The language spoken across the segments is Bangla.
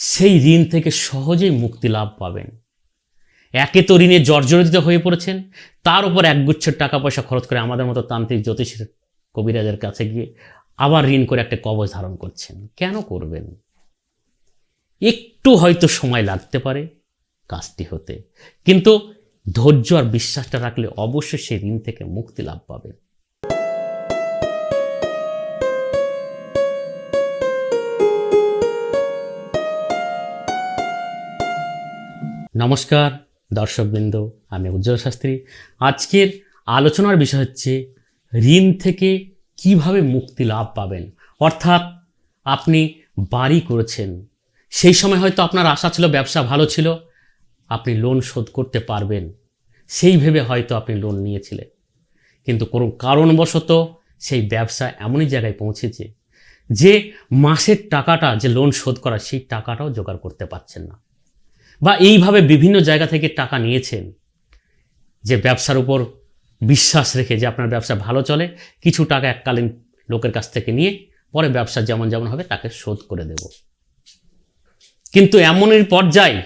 সেই ঋণ থেকে সহজেই মুক্তি লাভ পাবেন। একে তো ঋণে জর্জরিত হয়ে পড়েছেন, তার উপর একগুচ্ছ টাকা পয়সা খরচ করে আমাদের মতো তান্ত্রিক জ্যোতিষের কবিরাজের কাছে গিয়ে আবার ঋণ করে একটা কবচ ধারণ করছেন। কেন করবেন? একটু হয়তো সময় লাগতে পারে কাজটি হতে। কিন্তু ধৈর্য আর বিশ্বাসটা রাখলে অবশ্যই সেই ঋণ থেকে মুক্তি লাভ পাবে নমস্কার, দর্শকবৃন্দ, আমি উজ্জ্বল শাস্ত্রী। আজকের আলোচনার বিষয় হচ্ছে, ঋণ থেকে কীভাবে মুক্তি লাভ পাবেন? অর্থাৎ, আপনি বাড়ি করেছেন, সেই সময় হয়তো আপনার আশা ছিল, ব্যবসা ভালো ছিল, আপনি লোন শোধ করতে পারবেন, সেই ভেবে হয়তো আপনি লোন নিয়েছিলেন। কিন্তু কোনো কারণবশত সেই ব্যবসা এমনই জায়গায় পৌঁছেছে, যে মাসের টাকাটা, যে লোন শোধ করা, সেই টাকাটাও জোগাড় করতে পারছেন না। বা এইভাবে বিভিন্ন জায়গা থেকে টাকা নিয়েছেন যে ব্যবসার উপর বিশ্বাস রেখে যে আপনার ব্যবসা ভালো চলে, কিছু টাকা এককালীন লোকের কাছ থেকে নিয়ে পরে ব্যবসা যেমন যেমন হবে তাকে শোধ করে দেব। কিন্তু এমনই পর্যায়,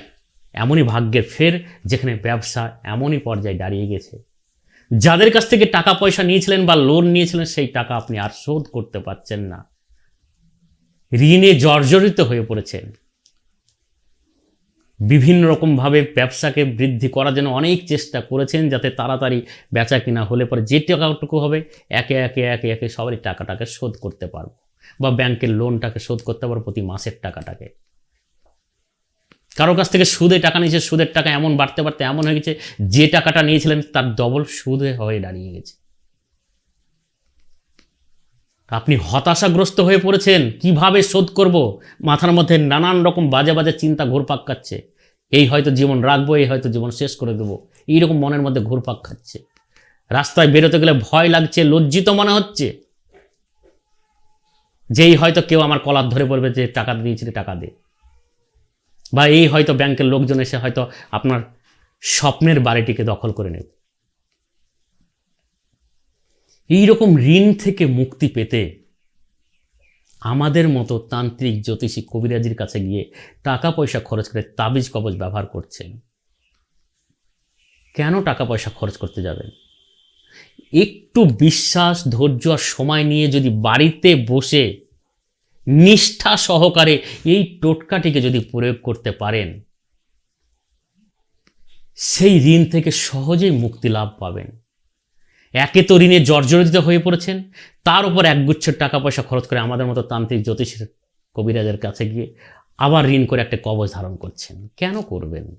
এমনই ভাগ্যের ফের যেখানে ব্যবসা এমনই পর্যায়ে দাঁড়িয়ে গেছে। যাদের কাছ থেকে টাকা পয়সা নিয়েছিলেন বা লোন নিয়েছিলেন সেই টাকা আপনি আর শোধ করতে পারছেন না। ঋণে জর্জরিত হয়ে পড়েছেন। বিভিন্ন রকমভাবে ব্যবসাকে বৃদ্ধি করার জন্য অনেক চেষ্টা করেছেন যাতে তাড়াতাড়ি বেচা কিনা হলে পরে যে টাকাটুকু হবে, একে একে একে একে সবারই টাকাটাকে শোধ করতে পারব বা ব্যাংকের লোনটাকে শোধ করতে পারব প্রতি মাসের টাকাটাকে। কারও কাছ থেকে সুদে টাকা নিয়েছে, সুদের টাকা এমন বাড়তে বাড়তে এমন হয়ে গেছে, যে টাকাটা নিয়েছিলেন তার ডবল সুদে হয়ে দাঁড়িয়ে গেছে। আপনি হতাশাগ্রস্ত হয়ে পড়েছেন, কীভাবে শোধ করব? মাথার মধ্যে নানান রকম বাজে বাজে চিন্তা ঘুরপাক খাচ্ছে। এই হয়তো জীবন রাখব, এই হয়তো জীবন শেষ করে দেবো। এইরকম মনের মধ্যে ঘুরপাক খাচ্ছে। রাস্তায় বেরোতে গেলে ভয় লাগছে, লজ্জিত মনে হচ্ছে। যেই হয়তো কেউ আমার কলার ধরে বলবে যে টাকা দিয়েছিলে টাকা দে। বা এই হয়তো ব্যাংকের লোকজন এসে হয়তো আপনার স্বপ্নের বাড়িটিকে দখল করে নেবে। এইরকম ঋণ থেকে মুক্তি পেতে আমাদের মতো তান্ত্রিক জ্যোতিষী কবিরাজির কাছে গিয়ে টাকা পয়সা খরচ করে তাবিজ কবজ ব্যবহার করছেন, কেন টাকা পয়সা খরচ করতে যাবেন? একটু বিশ্বাস, ধৈর্য আর সময় নিয়ে যদি বাড়িতে বসে নিষ্ঠা সহকারে এই টোটকাটিকে যদি প্রয়োগ করতে পারেন, সেই ঋণ থেকে সহজেই মুক্তি লাভ পাবেন। একে তো ঋণে জর্জরিত হয়ে পড়েছেন। তার উপর একগুচ্ছ টাকা পয়সা খরচ করে আমাদের মতো তান্ত্রিক জ্যোতিষের কবিরাজের কাছে গিয়ে আবার ঋণ করে একটা কবচ ধারণ করছেন। কেন করবেন?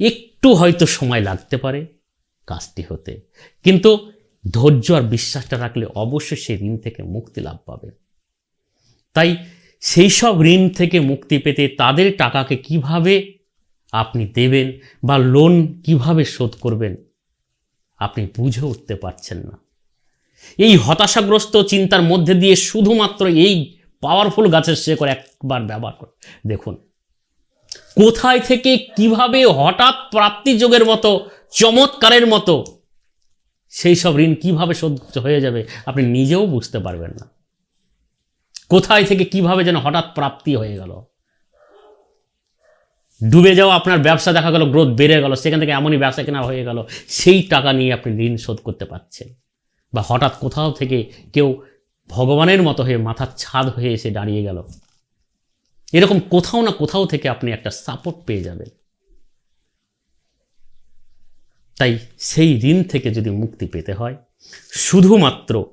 একটু হয়তো সময় লাগতে পারে কাজটি হতে। কিন্তু ধৈর্য আর বিশ্বাসটা রাখলে অবশ্যই সেই ঋণ থেকে মুক্তি লাভ পাবে। তাই সেই সব ঋণ থেকে মুক্তি পেতে তাদের টাকাকে কীভাবে আপনি দেবেন বা লোন কীভাবে শোধ করবেন আপনি বুঝে উঠতে পারছেন না। এই হতাশাগ্রস্ত চিন্তার মধ্যে দিয়ে শুধুমাত্র এই পাওয়ারফুল গাছের শেকড় একবার ব্যবহার করে দেখুন, কোথায় থেকে কীভাবে হঠাৎ প্রাপ্তি যোগের মতো, চমৎকারের মতো সেই সব ঋণ কীভাবে শোধ হয়ে যাবে আপনি নিজেও বুঝতে পারবেন না। কোথায় থেকে কীভাবে যেন হঠাৎ প্রাপ্তি হয়ে গেল। ডুবে যাওয়া আপনার ব্যবসা দেখা গেল গ্রোথ বেড়ে গেল, সেখান থেকে এমনই ব্যবসা কেনা হয়ে গেল, সেই টাকা নিয়ে আপনি ঋণ শোধ করতে পারছেন। বা হঠাৎ কোথাও থেকে কেউ ভগবানের মতো হয়ে মাথার ছাদ হয়ে এসে দাঁড়িয়ে গেল। এরকম কোথাও না কোথাও থেকে আপনি একটা সাপোর্ট পেয়ে যাবেন। তাই সেই ঋণ থেকে যদি মুক্তি পেতে হয়, শুধুমাত্র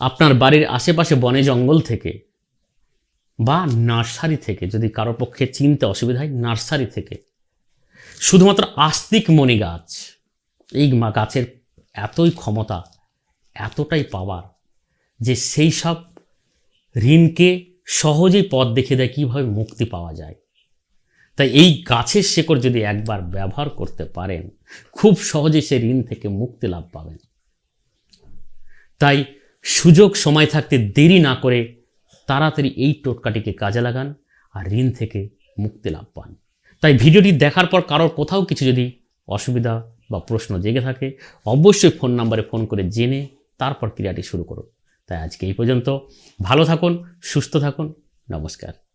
আপনার বাড়ির আশেপাশে বনে জঙ্গল থেকে বা নার্সারি থেকে, যদি কারোর পক্ষে চিনতে অসুবিধা হয়, নার্সারি থেকে। শুধুমাত্র আস্তিক মণি গাছ, এই গাছের এতই ক্ষমতা, এতটাই পাওয়ার যে সেই সব ঋণকে সহজেই পথ দেখে দেয় কীভাবে মুক্তি পাওয়া যায়। তাই এই গাছের শেকড় যদি একবার ব্যবহার করতে পারেন, খুব সহজে সে ঋণ থেকে মুক্তি লাভ পাবেন। তাই সুযোগ সময় থাকতে দেরি না করে তাড়াতাড়ি এই টোটকাটিকে কাজে লাগান আর ঋণ থেকে মুক্তি লাভ পান। তাই ভিডিওটি দেখার পর কারোর কোথাও কিছু যদি অসুবিধা বা প্রশ্ন জেগে থাকে, অবশ্যই ফোন নাম্বারে ফোন করে জেনে তারপর ক্রিয়াটি শুরু করুন। তাই আজকে এই পর্যন্ত। ভালো থাকুন, সুস্থ থাকুন। নমস্কার।